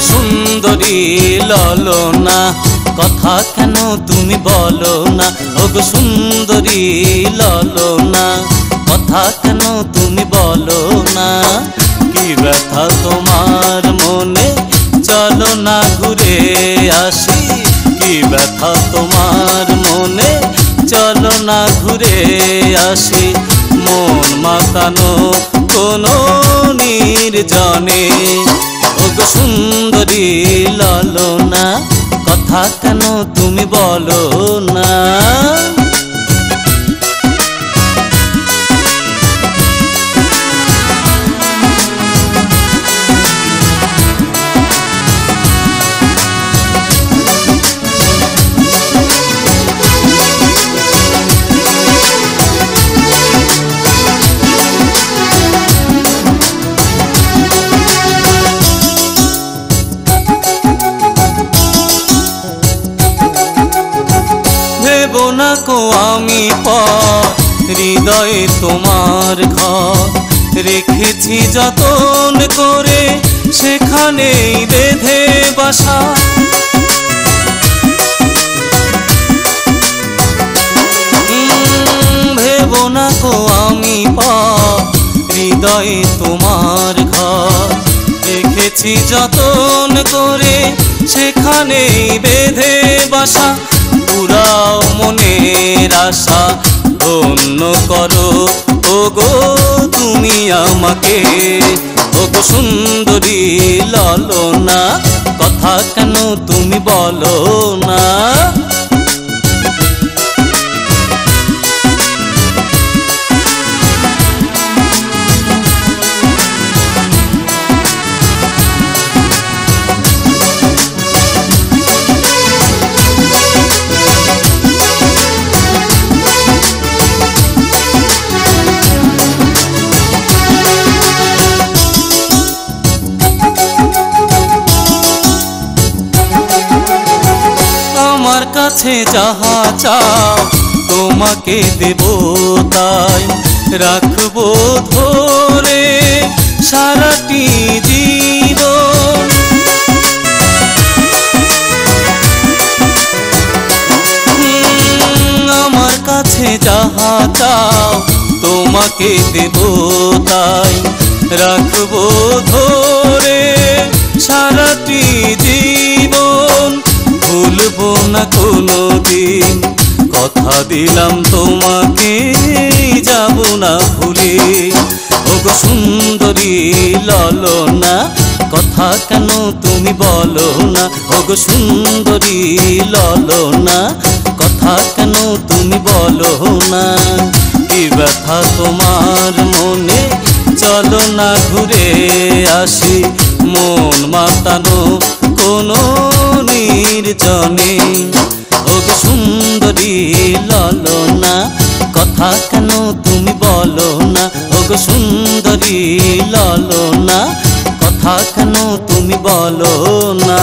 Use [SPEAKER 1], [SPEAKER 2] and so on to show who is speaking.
[SPEAKER 1] সুন্দরী, ললনা। কথা কেন তুমি বলো না? ওগো সুন্দরী, ললনা। কথা কেন তুমি বলো না? কি ব্যথা তোমার মনে? চলো না ঘুরে আসি। কি ব্যথা তোমার মনে? চলো না ঘুরে আসি। মন মাতানো কোনো নির্জনে ওগো সুন্দরী ললনা কথা কেন তুমি বলো না? ভেব না কো আমি প হৃদয়ে তোমার ঘর। রেখেছি যতন করে সেখানেই বেঁধে বাসা। ভেব না কো আমি হৃদয়ে তোমার ঘর। রেখেছি যতন করে সেখানেই বেঁধে বাসা। পুরাও মনের আশা ধন্য করো। ওগো, তুমি আমাকে। ওগো সুন্দরী ললনা, কথা কেন তুমি বলো না? কাছে যাহা চাও, তোমাকে দেব তাই। রাখব ধরে সারাটি জীবন। আমার কাছে যাহা চাও, তোমাকে দেব তাই। রাখব না কোনো দিন কথা দিলাম তোমাকে, যাব না ভুলে। ওগো সুন্দরী ললনা, কথা কেন তুমি বলো না ওগো সুন্দরী ললনা, কথা কেন তুমি বলো না কি ব্যথা তোমার মনে? চলো না ঘুরে আসি। মন মাতানো কোনো নির্জনে ওগো সুন্দরী ললো না কথা কেন তুমি বলো না? ওগো সুন্দরী ললনা, কথা কেন তুমি বলো না?